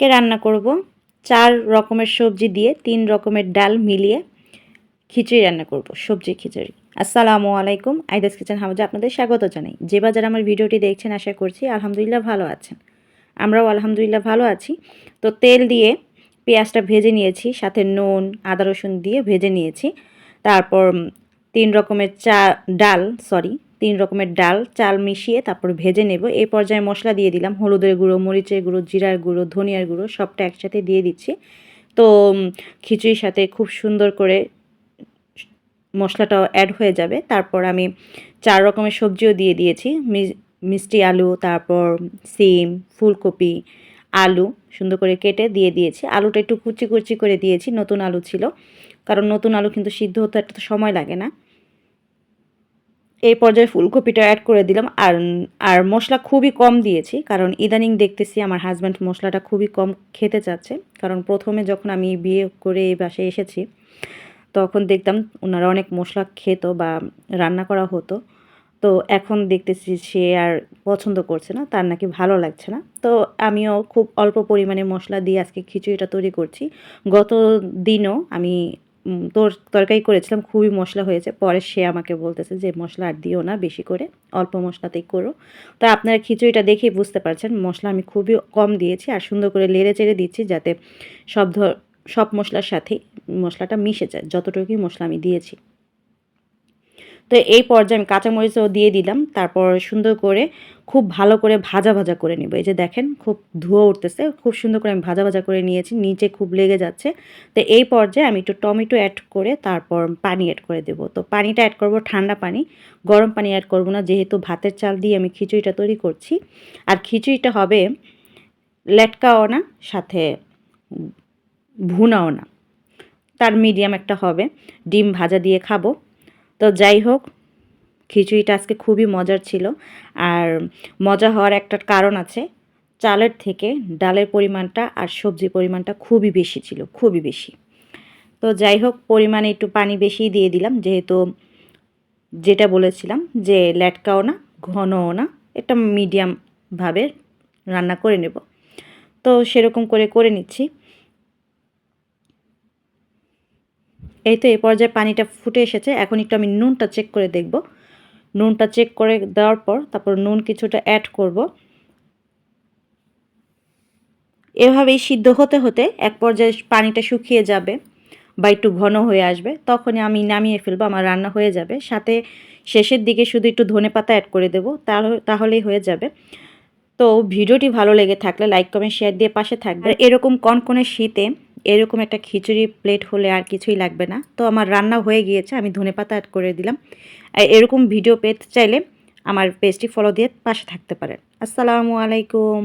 আজকে রান্না করব চার রকমের সবজি দিয়ে তিন রকমের ডাল মিলিয়ে খিচুড়ি রান্না করব সবজি খিচুড়ি। আসসালামু আলাইকুম, আইদাস কিচেন হাউজে আপনাদের স্বাগত জানাই। যে বাজার আমার ভিডিওটি দেখছেন আশা করছি আলহামদুলিল্লাহ ভালো আছেন। আমরাও আলহামদুলিল্লাহ ভালো আছি। তো তেল দিয়ে পেঁয়াজটা ভেজে নিয়েছি, সাথে নুন, আদা রসুন দিয়ে ভেজে নিয়েছি। তারপর তিন রকমের চা, ডাল সরি তিন রকমের ডাল, চাল মিশিয়ে তারপর ভেজে নেব। এই পর্যায়ে মশলা দিয়ে দিলাম, হলুদের গুঁড়ো, মরিচের গুঁড়ো, জিরার গুঁড়ো, ধনিয়ার গুঁড়ো, সবটা একসাথে দিয়ে দিচ্ছি। তো খিচুড়ির সাথে খুব সুন্দর করে মশলাটাও অ্যাড হয়ে যাবে। তারপর আমি চার রকমের সবজিও দিয়ে দিয়েছি। মিষ্টি আলু, তারপর সিম, ফুলকপি, আলু সুন্দর করে কেটে দিয়ে দিয়েছি। আলুটা একটু কুচি কুচি করে দিয়েছি, নতুন আলু ছিল। কারণ নতুন আলু কিন্তু সিদ্ধ হতে একটা তো সময় লাগে না। এই পর্যায়ে ফুলকপিটা অ্যাড করে দিলাম। আর আর মশলা খুবই কম দিয়েছি, কারণ ইদানিং দেখতেছি আমার হাজব্যান্ড মশলাটা খুবই কম খেতে চাচ্ছে। কারণ প্রথমে যখন আমি বিয়ে করে এই বাসায় এসেছি, তখন দেখতাম ওনারা অনেক মশলা খেত বা রান্না করা হতো। তো এখন দেখতেছি সে আর পছন্দ করছে না, তার নাকি ভালো লাগছে না। তো আমিও খুব অল্প পরিমাণে মশলা দিয়ে আজকে খিচুড়িটা তৈরি করছি। গত দিনও আমি তোর তরকারি করেছিলাম, খুবই মশলা হয়েছে। পরে সে আমাকে বলতেছে যে, মশলা আর দিও না বেশি করে, অল্প মশলাতেই করো। তো আপনারা খিচুড়িটা দেখেই বুঝতে পারছেন, মশলা আমি খুবই কম দিয়েছি আর সুন্দর করে লেড়ে চেড়ে দিচ্ছি যাতে সব ধর সব মশলার সাথেই মশলাটা মিশে যায়, যতটুকুই মশলা আমি দিয়েছি। তো এই পর্যায়ে আমি কাঁচামরিচও দিয়ে দিলাম। তারপর সুন্দর করে খুব ভালো করে ভাজা ভাজা করে নিব। এই যে দেখেন, খুব ধুয়ো উঠতেছে। খুব সুন্দর করে আমি ভাজা ভাজা করে নিয়েছি। নিচে খুব লেগে যাচ্ছে। তো এই পর্যায়ে আমি একটু টমেটো অ্যাড করে তারপর পানি অ্যাড করে দেব। তো পানিটা অ্যাড করব ঠান্ডা পানি। গরম পানি অ্যাড করব না। যেহেতু ভাতের চাল দিয়ে আমি খিচুড়িটা তৈরি করছি। আর খিচুড়িটা হবে লেটকাও না, সাথে ভুনাও না। তার মিডিয়াম একটা হবে। ডিম ভাজা দিয়ে খাব। তো যাই হোক, খিচুড়িটা আজকে খুবই মজার ছিল। আর মজা হওয়ার একটা কারণ আছে, চালের থেকে ডালের পরিমাণটা আর সবজির পরিমাণটা খুবই বেশি ছিল, খুবই বেশি। তো যাই হোক, পরিমাণে একটু পানি বেশি দিয়ে দিলাম, যেহেতু যেটা বলেছিলাম যে ল্যাটকাও না, ঘনও না এটা মিডিয়ামভাবে রান্না করে নেব। তো সেরকম করে করে নিচ্ছি। এই তো এই পর্যায়ে পানিটা ফুটে এসেছে। এখন একটু আমি নুনটা চেক করে দেখব। নুনটা চেক করে দেওয়ার পর তারপর নুন কিছুটা অ্যাড করব। এভাবেই সিদ্ধ হতে হতে এক পর্যায়ে পানিটা শুকিয়ে যাবে বা একটু ঘন হয়ে আসবে, তখনই আমি নামিয়ে ফেলব, আমার রান্না হয়ে যাবে। সাথে শেষের দিকে শুধু একটু ধনে পাতা অ্যাড করে দেবো তাহলেই হয়ে যাবে। তো ভিডিওটি ভালো লেগে থাকলে লাইক কমেন্ট শেয়ার দিয়ে পাশে থাকবে। এরকম কনকনে শীতে এরকম একটা খিচুড়ি প্লেট হলে আর কিছুই লাগবে না। তো আমার রান্না হয়ে গিয়েছে, আমি ধনে পাতা অ্যাড করে দিলাম। এরকম ভিডিও পেতে চাইলে আমার পেজটি ফলো দিয়ে পাশে থাকতে পারেন। আসসালামু আলাইকুম।